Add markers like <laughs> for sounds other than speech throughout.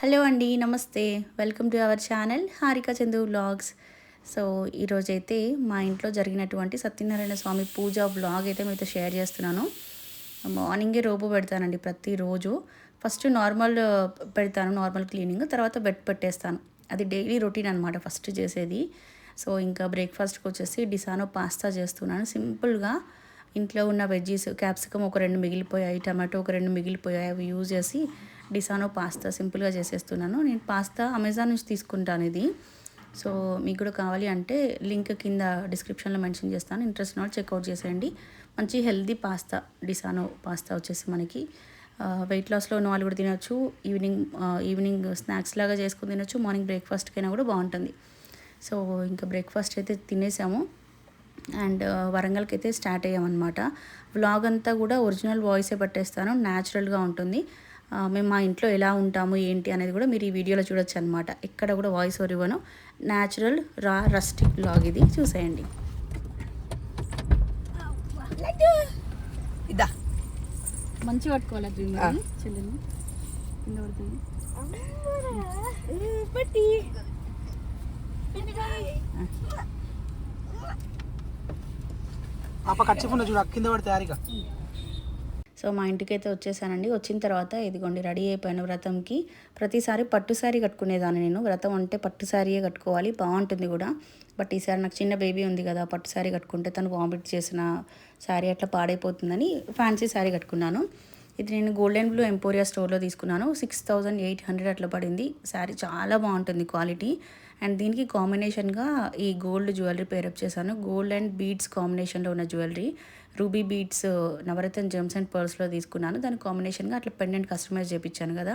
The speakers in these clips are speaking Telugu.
హలో అండి నమస్తే. Welcome to our channel Harika Chandu vlogs. So ఈరోజైతే మా ఇంట్లో జరిగినటువంటి సత్యనారాయణ స్వామి పూజ బ్లాగ్ అయితే మీతో షేర్ చేస్తున్నాను. మార్నింగే రోబో పెడతానండి ప్రతిరోజు. ఫస్ట్ నార్మల్ పెడతాను నార్మల్ క్లీనింగ్ తర్వాత బెడ్ పెట్టేస్తాను. అది డైలీ రొటీన్ అనమాట ఫస్ట్ చేసేది. సో ఇంకా బ్రేక్ఫాస్ట్కి వచ్చేసి డిసానో పాస్తా చేస్తున్నాను. సింపుల్గా ఇంట్లో ఉన్న వెజ్జీస్ క్యాప్సికమ్ ఒక రెండు మిగిలిపోయాయి టమాటో ఒక రెండు మిగిలిపోయాయి అవి యూజ్ చేసి డిసానో పాస్తా సింపుల్గా చేసేస్తున్నాను. నేను పాస్తా అమెజాన్ నుంచి తీసుకుంటాను ఇది. సో మీకు కూడా కావాలి అంటే లింక్ కింద డిస్క్రిప్షన్లో మెన్షన్ చేస్తాను. ఇంట్రెస్ట్ నాట్ చెక్అవుట్ చేసేయండి. మంచి హెల్దీ పాస్తా డిసానో పాస్తా వచ్చేసి మనకి. వెయిట్ లాస్లో ఉన్న వాళ్ళు కూడా తినచ్చు. ఈవినింగ్ ఈవినింగ్ స్నాక్స్ లాగా చేసుకుని తినచ్చు. మార్నింగ్ బ్రేక్ఫాస్ట్కైనా కూడా బాగుంటుంది. సో ఇంకా బ్రేక్ఫాస్ట్ అయితే తినేసాము. అండ్ వరంగల్కి అయితే స్టార్ట్ అయ్యామన్నమాట. వ్లాగ్ అంతా కూడా ఒరిజినల్ వాయిసే పట్టేస్తాను. న్యాచురల్గా ఉంటుంది. మేము మా ఇంట్లో ఎలా ఉంటాము ఏంటి అనేది కూడా మీరు ఈ వీడియోలో చూడొచ్చు అనమాట ఎక్కడ కూడా వాయిస్ ఓవర్ ఇవ్వను. న్యాచురల్ రా రస్టిక్ వ్లాగ్ ఇది. చూసేయండి. ఇదా. మంచి పట్టుకోవాలి కింద పడుతుంది. పాప కచ్చిపున్న చూడు కింద పడితే యారిగా సో మా ఇంటికి అయితే వచ్చేసానండి. వచ్చిన తర్వాత ఇదిగోండి రెడీ అయిపోయాను వ్రతంకి ప్రతిసారి పట్టు శారీ కట్టుకునేదాన్ని నేను. వ్రతం అంటే పట్టు శారీయే కట్టుకోవాలి బాగుంటుంది కూడా. బట్ ఈసారి నాకు చిన్న బేబీ ఉంది కదా పట్టు శారీ కట్టుకుంటే తను వామిట్ చేసిన శారీ అట్లా పాడైపోతుందని ఫ్యాన్సీ శారీ కట్టుకున్నాను. ఇది నేను గోల్డెన్ బ్లూ ఎంపోరియా స్టోర్లో తీసుకున్నాను. సిక్స్ థౌజండ్ ఎయిట్ హండ్రెడ్ అట్లా పడింది. శారీ చాలా బాగుంటుంది క్వాలిటీ. అండ్ దీనికి కాంబినేషన్గా ఈ గోల్డ్ జ్యువెలరీ పేరప్ చేశాను. గోల్డ్ అండ్ బీడ్స్ కాంబినేషన్లో ఉన్న jewellery. Ruby beads navaratna gems and పర్ల్స్లో తీసుకున్నాను. దాని కాంబినేషన్గా అట్లా పెండెంట్ కస్టమైజ్ చేయించాను కదా.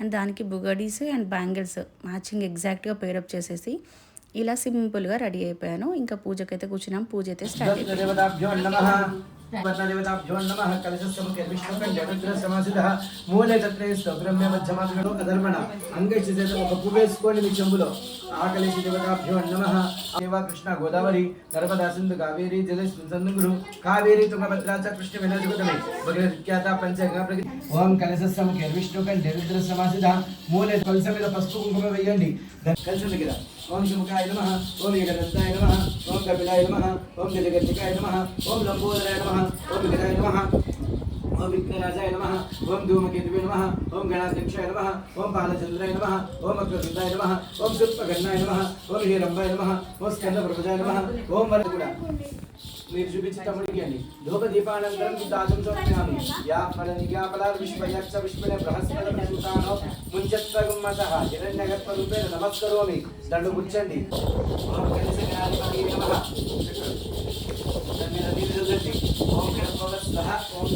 అండ్ దానికి బుగడీస్ అండ్ బ్యాంగిల్స్ మ్యాచింగ్ ఎగ్జాక్ట్గా పేరప్ చేసేసి ఇలా సింపుల్గా రెడీ అయిపోయాను. ఇంకా పూజకైతే కూర్చున్నాం. పూజ అయితే స్టార్ట్ అయిపోయింది. మూలే తత్రే స్తోత్రమ్య మధ్యమాత్రుడు అధర్మణ అంగైసి చేత ఒక పువ్వు మీ చెంబులో ఆకలిసి దేవతాభ్యో నమః దేవ కృష్ణ గోదావరి నర్మదా సింధు కావేరి జలసింధు కావేరి తుంగభద్రాచ చ కృష్ణ వినోదమే భగవద్ విఖ్యాత పంచగంగా మూలే కలశ మీద పసుపు కుంకుమ వేయండి దగ్గర ఓం శుభకాయ నమ ఓం ఏకదంతాయ నమ ఓం కపిలాయ నమ ఓం జగద్దికాయ నమ ఓం లంబోదరాయ నమ ఓం వికటాయ నమ ఓం విఘ్నరాజాయ నమ ఓం ధూమకేతువే నమ ఓం గణాధ్యక్షాయ నమ ఓం బాలచంద్రాయ నమ ఓం అగ్రసుందాయ నమ ఓం సుప్పగన్నాయ నమ ఓం హీరంబాయ నమ ఓం స్కంద ప్రభుజాయ నమః ఓం వర కూడా మీరు చూపించి తమ్ముడికి లోక దీపానంతరం దాసం సమయామి యా ఫలని యా ఫలాల విశ్వయచ్చ విశ్వనే బృహస్పతి ప్రసూతానో ముంచత్వగుమ్మతః హిరణ్యగత్వ రూపేణ నమస్కరోమి దండు కూర్చండి ఓం కలిసి గణాధిపతి నమః దాని మీద నీళ్ళు చల్లండి ఓం గణపవస్వః ఓం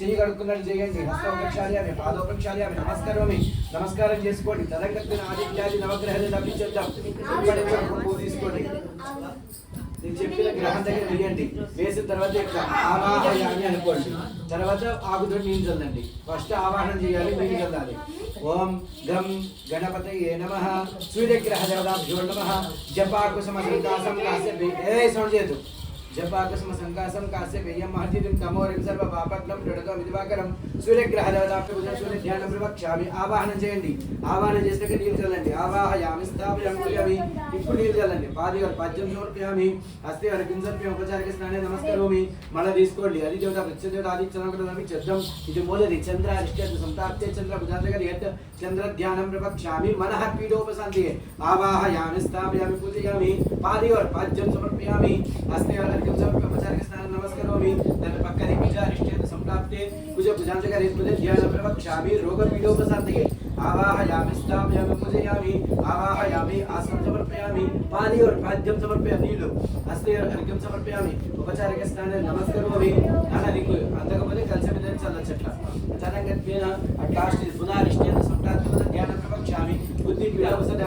చెయ్యి కడుక్కున్నట్టు చేయండి హస్తోపక్షాలి పాదోపక్షాలి నమస్కారం నమస్కారం చేసుకోండి. తరంగత్తిన ఆదిత్యాది నవగ్రహాలు తప్పించేద్దాం. తీసుకోండి. నేను చెప్పిన గ్రహం దగ్గర వేయండి వేసిన తర్వాత ఇక్కడ ఆవాహయామి అనుకోండి. తర్వాత ఆకుతో నీళ్ళు చల్లండి. ఫస్ట్ ఆవాహనం చేయాలి నీళ్ళు చల్లాలి. ఓం గం గణపతి ఏ నమ. సూర్యగ్రహ దేవతాభ్యో నమ జపాకుసమ సంకాసం కాసే సౌండ్ చేయదు జపాకస్మ సంకాసం కాస్య వ్యయం మహర్జితం తమోరిం సర్వ పాపగ్నం దృఢతో విధివాకరం. సూర్యగ్రహ దేవతాభ్య సూర్య ధ్యానం ప్రవక్ష్యామి. ఆవాహనం చేయండి. ఆవాహనం చేసినాక నీళ్ళు చల్లండి. ఆవాహయామి స్థాపయామి ఇప్పుడు నీళ్ళు చల్లండి. పాదిగారు పద్యం సమర్పయామి. హస్తే వారి కింసర్పయం ఉపచారిక స్నానే నమస్కరోమి. మళ్ళీ తీసుకోండి. అది దేవత ప్రత్యేక ఆదిత్యనమి చంద్రం ఇది మూలది. చంద్ర అరిష్ట సంతాప్తే చంద్ర భుజాంతగరి యత్ చంద్ర ధ్యానం ప్రవక్ష్యామి. మనః పీఠోపశాంతి ఆవాహయామి స్థాపయామి పూజయామి పాదిగారు పద్యం సమర్పయామి. హస్తే వారి అర్ఘ్యం సమర్పయ ఉపచారిక స్నానం నమస్కరోమి దాని పక్కనే కుజ అరిష్ట సంప్రాప్తే కుజ భుజాంతగరి యత్ ధ్యానం ప్రవక్ష్యామి రోగ పీడోపశాంతికే ఆవాహయామి స్థాపయామి పూజయామి ఆవాహయామి ఆసనం సమర్పయామి పాది और पाद्यम సమర్పయామి నీళ్ళు హస్తే అర్ఘ్యం సమర్పయామి ఉపచారిక స్నానం నమస్కరోమి నాన్న నీకు అందకపోతే కలిసి మీద చల్లచ్చట్ల తరంగత్వేన అట్లాస్ట్ పునారిష్ట్యేన సంప్రాప్త ధ్యాన ప్రవక్ష్యామి బుద్ధి విడవసద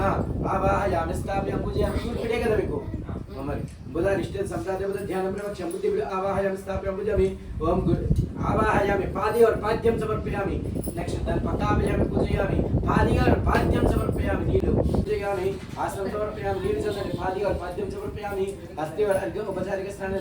ఆవాహయామి స్థాపయామి పూజయామి పిడే కదా మీకు మరి బుధారిష్ట సంప్రాజబుధ ధ్యానం ప్రవక్ష్యం బుద్ధి ఆవాహయామి స్థాప్యం భుజామి ఓం గురు ఆవాహయామి పాది और पाद्यम समर्पयामि नेक्स्ट दान पतापयामि पूजयामि पादी और पाद्यम समर्पयामि नीलु पूजयामि आसन समर्पयामि नीलु चंदन पादी और पाद्यम समर्पयामि हस्ते और अर्घ्य उपचारिक स्थाने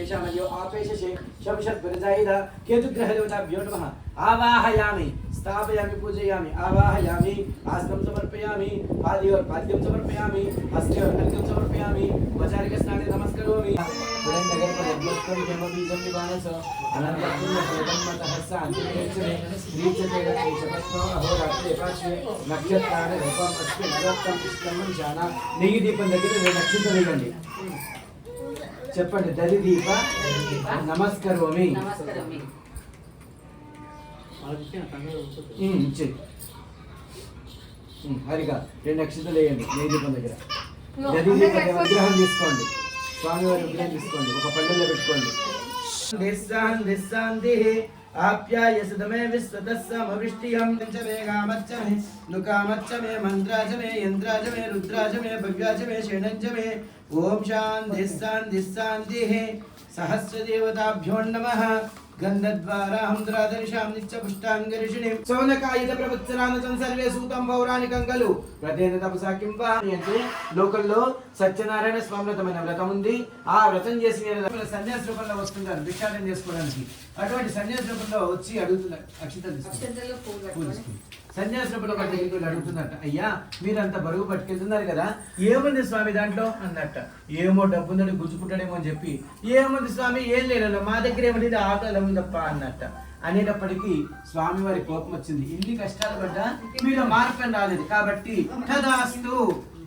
నక్షత్ర అభువదతి సదా వృతస్యగ గయాదద రాహుగ్రహదిదభ్యో నమః ఓం కీలాశ్రీ కేతు కృప నకేతవే పేషామయో ఆపేషే శంషత్ విరజాయిద కేతు గ్రహదేవతాభ్యో నమః ఆవాహయామి స్థాపయామి పూజయామి ఆవాహయామి ఆసనం సమర్పయామి పాది और पाद्यम समर्पयामि हस्ते और अर्घ्यं समर्पयामि वचारिक स्नाने नमस्करोमि पुरं नगर पर यज्ञोत्सव जन्म बीजं निवानस अनन्तपुण्य फलकम्मतः शान्तिरेक्षणे नीचते गच्छपस्मो अहोरात्रे पार्श्वे नक्षत्राणि रूपम् अस्ति నిరత్తం ఇష్టం చాలా నెయ్యి దీపం దగ్గర రెండు నక్షత్రం వేయండి చెప్పండి దలి దీప నమస్కరోమి. హరిగా రెండు నక్షత్రాలు వేయండి దీపం దగ్గర. దలి దీప విగ్రహం తీసుకోండి. స్వామివారి విగ్రహం తీసుకోండి ఒక పళ్ళెల్లో పెట్టుకోండి. आप्यायसदमे विश्वतस्समवृष्टियं च मे गामच्च मे दुकामच्च मे मन्त्राच मे यन्त्राच मे रुद्राच मे भव्याच मे मे। ॐ शान्तिः शान्तिः। सहस्रदेवताभ्यो नमः। నిత్య పుష్టాంగరిషిణిం సౌనకాయుధ ప్రవత్సరానచం సర్వే సూతం పౌరాణికం కలు వ్రతేన తపసా కిం అంటే లోకల్లో సత్యనారాయణ స్వామి వ్రతమైన వ్రతం ఉంది ఆ వ్రతం చేసిన సన్యాస రూపంలో వస్తుంటారు భిక్షాటం చేసుకోవడానికి. అటువంటి సన్యాస రూపంలో వచ్చి అడుగుతున్నారు అక్షితలు తీసుకుంటారు అక్షంతల్లో పువ్వు ఒక అయ్యా మీరంత బరువు పట్టుకెళ్తున్నారు కదా ఏముంది స్వామి దాంట్లో? అన్నట్ట ఏమో డబ్బుందని గుచ్చుకుంటాడేమో అని చెప్పి ఏముంది స్వామి ఏం లేదు మా దగ్గర ఏమిటి ఆకలి తప్ప అన్నట్ట. అనేటప్పటికీ స్వామి వారి కోపం వచ్చింది ఇన్ని కష్టాలు పడ్డా మీలో మార్పు రాలేదు కాబట్టి కదాస్తు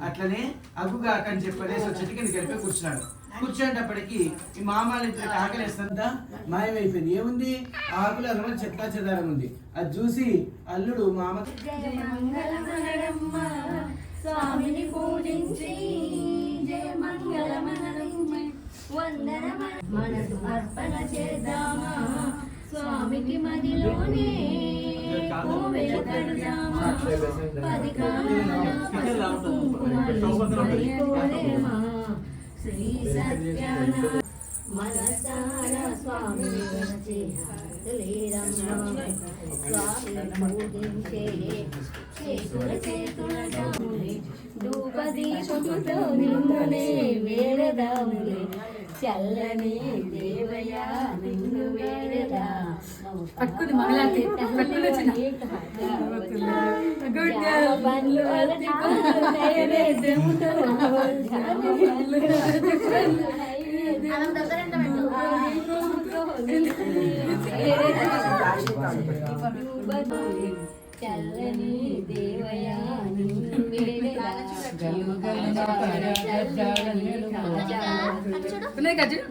అట్లనే అగ్గుగాక అని చెప్పనేసి ఒక చెట్టు కింద కూర్చున్నాడు. కూర్చునేటప్పటికి ఈ మామాల ఇంట్లో ఆకలేస్తుందా మాయమైపోయింది. ఏముంది? ఆకుల రమణ చెత్తా చెదారం ఉంది. అది చూసి అల్లుడు మామ స్వామిని పూజించి జయమంగళమనరమ్మ వందనమ మనసు అర్పణ చేద్దామా స్వామికి మదిలోనే పది కోరేమా శ్రీ సత్యన మనసార స్వామి చేయాలి. ధూపదీపముతో నిన్నునే చల్లని దేవయ నిన్ను పట్టుకుని పట్టుకుని వచ్చిన. చల్లని దేవయ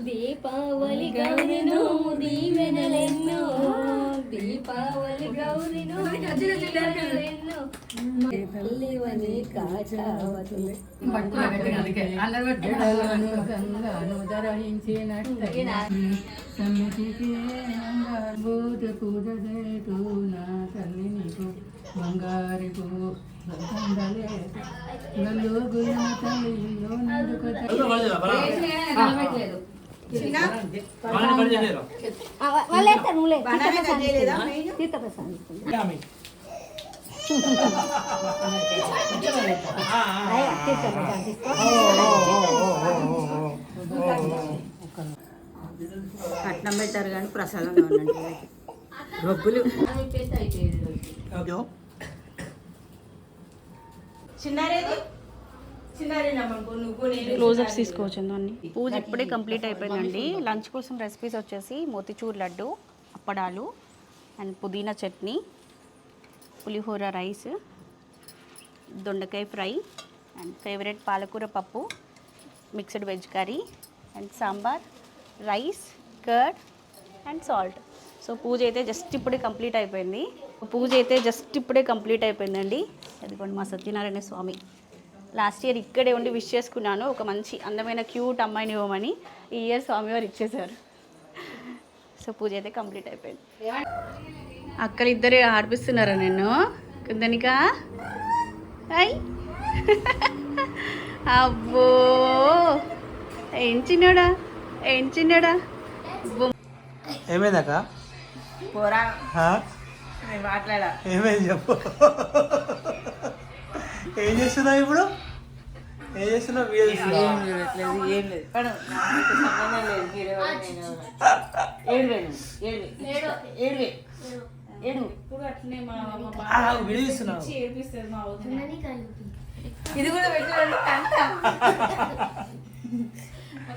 దీపావళి గౌరిను దీవెనలెన్నో దీపావళి గౌరిను సన్నిధికి భూత పూజ చేతూ నా తల్లి నీకు బంగారికు నల్లు గుణ తల్లిలో నడుక నిలబెట్టలేదు కట్నం పెట్టారు కానీ ప్రసాదంగా ఉండండి రొబ్బులు. క్లోజప్స్ తీసుకోవచ్చు దాన్ని పూజ ఇప్పుడే కంప్లీట్ అయిపోయిందండి. లంచ్ కోసం రెసిపీస్ వచ్చేసి మోతిచూర్ లడ్డు అప్పడాలు అండ్ పుదీనా చట్నీ. పులిహోర రైస్ దొండకాయ ఫ్రై అండ్ ఫేవరెట్ పాలకూర పప్పు mixed veg curry and sambar rice curd and salt. So పూజ అయితే జస్ట్ ఇప్పుడే కంప్లీట్ అయిపోయింది. పూజ అయితే జస్ట్ ఇప్పుడే కంప్లీట్ అయిపోయిందండి. అదిగోండి మా సత్యనారాయణ స్వామి. లాస్ట్ ఇయర్ ఇక్కడే ఉండి విష్ చేసుకున్నాను. ఒక మంచి అందమైన క్యూట్ అమ్మాయిని ఇవ్వమని ఈ ఇయర్ స్వామివారు ఇచ్చేశారు. సో పూజ అయితే కంప్లీట్ అయిపోయింది. అక్కలు ఇద్దరే ఆడిపిస్తున్నారా నేను కుందనిక? అయ్ అబ్బో! ఏం చిన్నాడా? ఏం చిన్నాడా? ఏమైందక్క? పోరా. మాట్లాడా? ఏమైంది చెప్పు. ఏం చేస్తున్నావు ఇప్పుడు? ఏం చేస్తున్నావు? ఏం? చూడట్లేదు ఏం లేదు సంబంధం లేదు ఏడువే ఏడువే ఏడు. ఇప్పుడు అట్లనే మా మా ఏడిపిస్తుంది వదిన. ఇది కూడా పెట్టాడు కంట.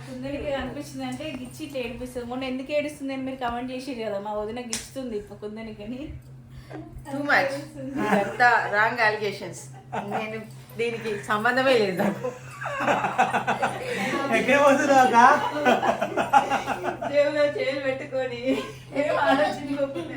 కుందరికి అనిపిస్తుంది అంటే గిచ్చి ఇట్లా ఏడిపిస్తుంది. మొన్న ఎందుకు ఏడుస్తుంది అని మీరు కమెంట్ చేసిరు కదా మా వదిన గిచ్చుతుంది ఇప్పుడు కుందనికని టూ మచ్ రాంగ్ అలిగేషన్స్ నేను దీనికి సంబంధమే లేదు నాకు. ఎక్కడ దేవులో పెట్టుకొని. ఏం ఆలోచించుకోకుండా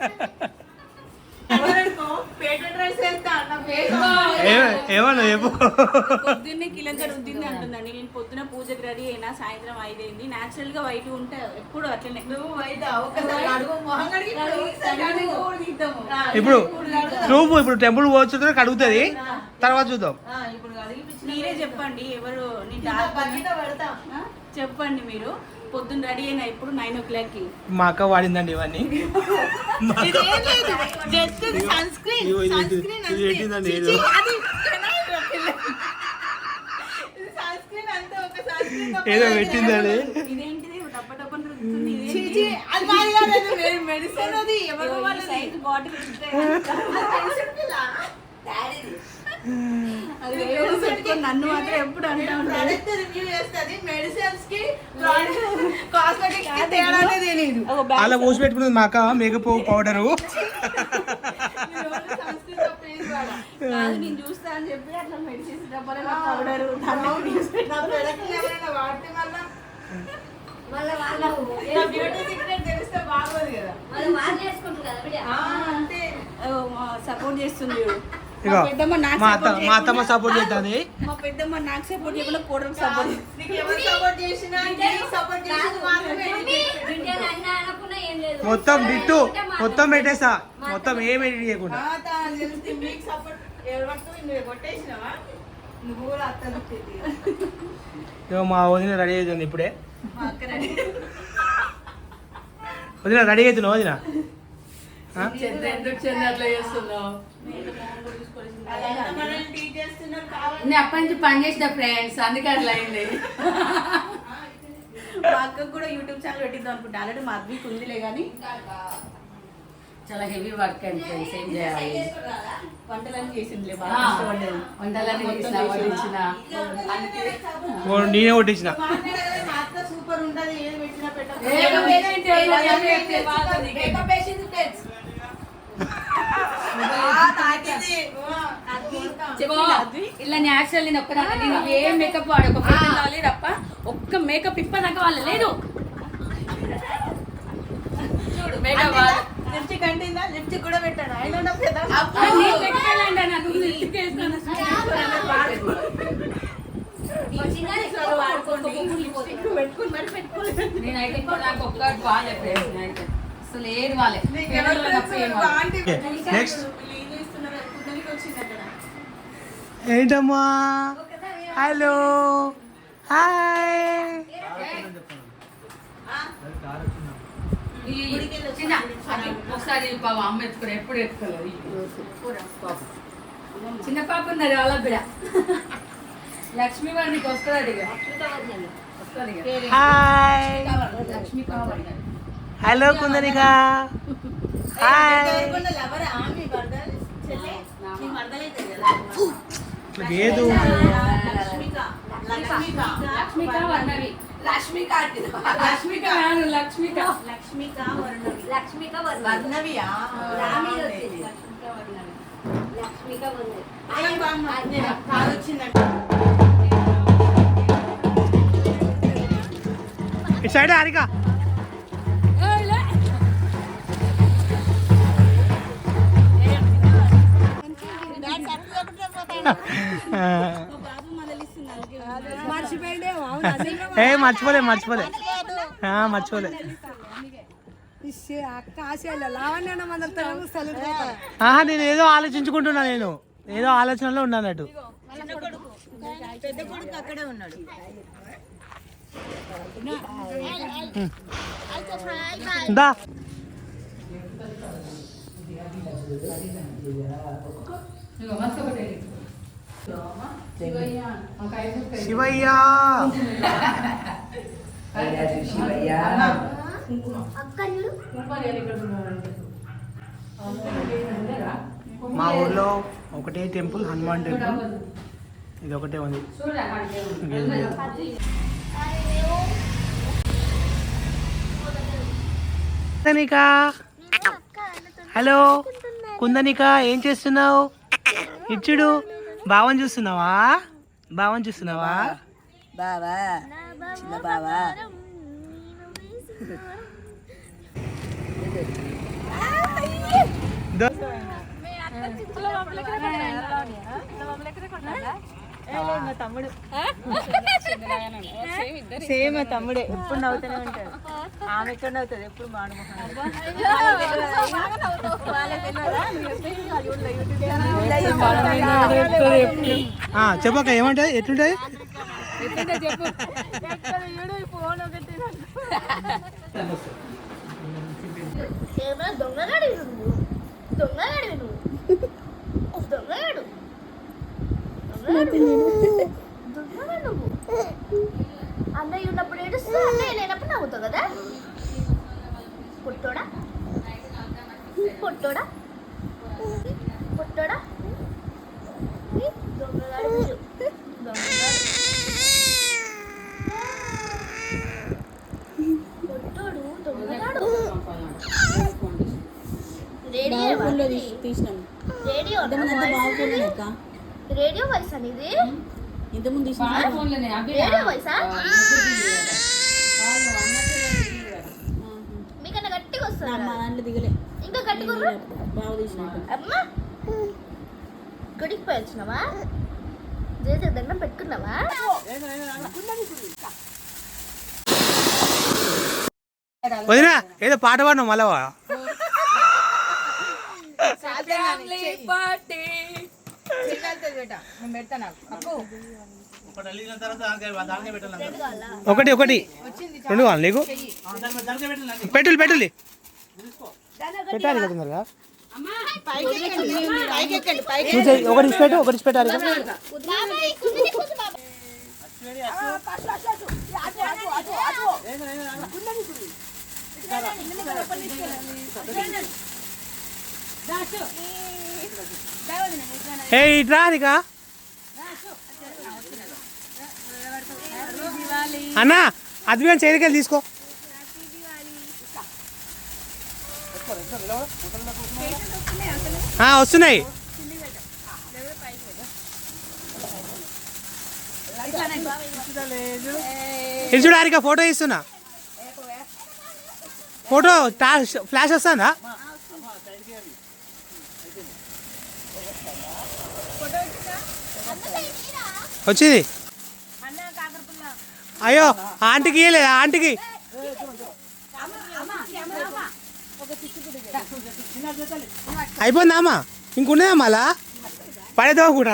ఏమన్నా చెప్పు. పొద్దున్నే కిలంక రుద్దింది అంటుందండి నేను పొద్దున పూజకి రెడీ అయినా సాయంత్రం ఐదైంది. న్యాచురల్గా వైట్ ఉంటే ఎప్పుడు అట్లనే. నువ్వు ఇప్పుడు నువ్వు ఇప్పుడు టెంపుల్ పోవచ్చు కడుగుతుంది. తర్వాత చూద్దాం. ఆ, ఇప్పుడు అడిగిపించిన మీరే చెప్పండి ఎవరు? చెప్పండి మీరు. పొద్దున్న రెడీ అయినా ఇప్పుడు నైన్ ఓ క్లాక్కి. మా అక్క వాడిందండి ఇవన్నీ. జస్ట్ సన్ స్క్రీన్ వేరే పెట్టుకొని నన్ను మాత్రం ఎప్పుడు అంటా ఉంటాడు ప్రొడక్ట్ రివ్యూ చేస్తుంది మెడిసిన్స్కి కాస్మెటిక్స్కి తేడానే తెలియదు ఒక బ్యాగ్ అలా పోసి పెట్టుకున్నది మా అక్క మేకప్ పౌడరు. కాదు నేను చూస్తా అని చెప్పి అట్లా మెడిసిన్స్ మళ్ళా వాళ్ళు బ్యూటీ సీక్రెట్ తెలిస్తే బాగోదు కదా. వాళ్ళు చేసుకుంటారు కదా అంతే. సపోర్ట్ చేస్తుంది మా అత్తమ్మ సపోర్ట్ చేస్తుంది. మా పెద్దమ్మ నాకు సపోర్ట్ చేయకుండా కోడలకు సపోర్ట్ నీకు ఎవరు సపోర్ట్ చేసినా నీకు సపోర్ట్ చేసి మాత్రమే. బిడ్డలు అన్నా అనకుండా ఏం లేదు. మొత్తం డిట్టు మాత్రం మొత్తం పెట్టేసా మొత్తం ఏం ఎడిట్ చేయకుండా. మా వదిన రెడీ అవుతుంది ఇప్పుడే. వదిన రెడీ అవుతున్నావు వదిన? నేను అప్పటి నుంచి పని చేసిన ఫ్రెండ్స్ అందుకే అట్లా అయింది. మా అక్కకు కూడా యూట్యూబ్ ఛానల్ పెట్టిద్దాం అనుకుంటా. ఆల్రెడీ మా అద్దీకి ఉందిలే కానీ చాలా హెవీ వర్క్ అండ్ ఫ్రెండ్స్ ఏం చేయాలి వంటలన్నీ చేసిందిలే ఆ, బాగా ఇష్టపడ్డది వంటలన్నీ చేసిన వడ్డించిన. ఓ, నేనే సూపర్ ఉంటది ఏది పెట్టినా ఇలా న్యాచురల్ నేను ఒక్కదాన్ని నేను ఏ మేకప్ వాడు ఒక కావాలి తప్ప ఒక్క మేకప్ ఇప్పదాకా వాళ్ళ లేదు. చూడు మేకప్ వాడు. లిప్స్టిక్ అంటిందా? లిప్స్టిక్ కూడా పెట్టాడు? ఆయన ఉన్న పెద్ద నేను పెట్టానండి నాకు లిప్స్టిక్ వేసుకున్నా. నేనైతే ఇప్పుడు నాకు ఒక్కటి బాగాలే ఫ్రెండ్స్ నేనైతే అసలు ఏది బాగాలే ఎవరిలో తప్ప ఏం బాగాలే. నెక్స్ట్ ఏంటమ్మా హలో హాయ్ ఈ చిన్న అది ఒకసారి పాప అమ్మ ఎత్తుకుని ఎప్పుడు ఎత్తుకోలేదు పాప చిన్న పాప ఉన్నది వాళ్ళ బిడ. లక్ష్మీ వారి నీకు వస్తుంది లక్ష్మీ కావాలి హలో కుందనిక. హాయ్. లేదు లక్ష్మిక. వర్ణవి లక్ష్మిక లక్ష్మిక. కాదు లక్ష్మిక. లక్ష్మిక వర్ణవి రామి వచ్చింది. లక్ష్మిక వర్ణవి ఇటు సైడ్ హారిక <laughs> <laughs> ఏ మర్చిపోలే మర్చిపోలే. ఆ, మర్చిపోలే. నేను ఏదో ఆలోచించుకుంటున్నా నేను. ఏదో ఆలోచనలో ఉన్నానట్టు పెద్ద కొడుకు అక్కడే ఉన్నాడు దా. ఇదిగో మస్తు ఒకటి శివయ్య? మా ఊర్లో ఒకటే టెంపుల్ హనుమాన్ టెంపుల్. ఇది ఒకటే ఉంది. కుందనిక! హలో! కుందనిక ఏం చేస్తున్నావు? ఇచ్చుడు భావం చూస్తున్నావా? భావం చూస్తున్నావా? బావా? చిన్న బావా? సేమ్ తమ్ముడే. ఎప్పుడు నవ్వుతూనే ఉంటాడు. ఆమె ఎక్కడ నవ్వుతుంది? ఎప్పుడు ఆ, చెప్పక ఏమంటాయి ఎట్లుంటాయి దొంగగాడు దొంగగాడు నువ్వు? అన్నయ్య ఉన్నప్పుడు ఏడుస్తూ అన్నయ్య లేనప్పుడు నవ్వుతావు కదా? పుట్టోడా? పుట్టోడా? పుట్టోడా? దొంగగాడు రేడియో రేడియో వాయిస్ అనేది ఇంతకుముందు రేడియో వాయిసా? మీకన్నా గట్టిగా వస్తుంది దాంట్లో దిగలే. ఇంకా గట్టిగా బాగా తీసిన అమ్మా. గుడికి పోయి వచ్చినావా? చేసే దండం పెట్టుకున్నావా? వదినా ఏదో పాట పాడినావు మళ్ళా <laughs> ఒకటి ఒకటి. రెండు కావాలి నీకు? పెట్టులు పెట్టులు పెట్టాలి కదా. ఒకటి పెట్టు ఒకటి పెట్టాలి కదా. ఏ ఇట్రా రికా అన్నా అది మేము చేతికెళ్ళి తీసుకో. వస్తున్నాయి. ఇది ఫోటో ఇస్తున్నా ఫోటో ఫ్లాష్ వస్తుందా? వచ్చింది. అయ్యో ఆంటీకి ఇయ్యలేదు ఆంటీకి. అయిపోయిందా అమ్మా? ఇంకున్నదా మళ్ళా? పడేద్దామా కూడా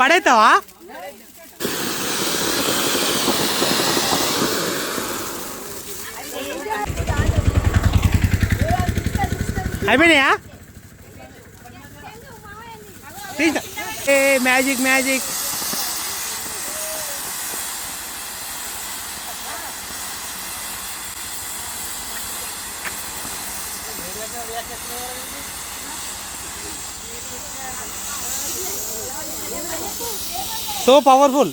పడేస్తావా అయిపోయినాయా? తీసా ఏ మ్యాజిక్ మ్యాజిక్ సో పవర్ఫుల్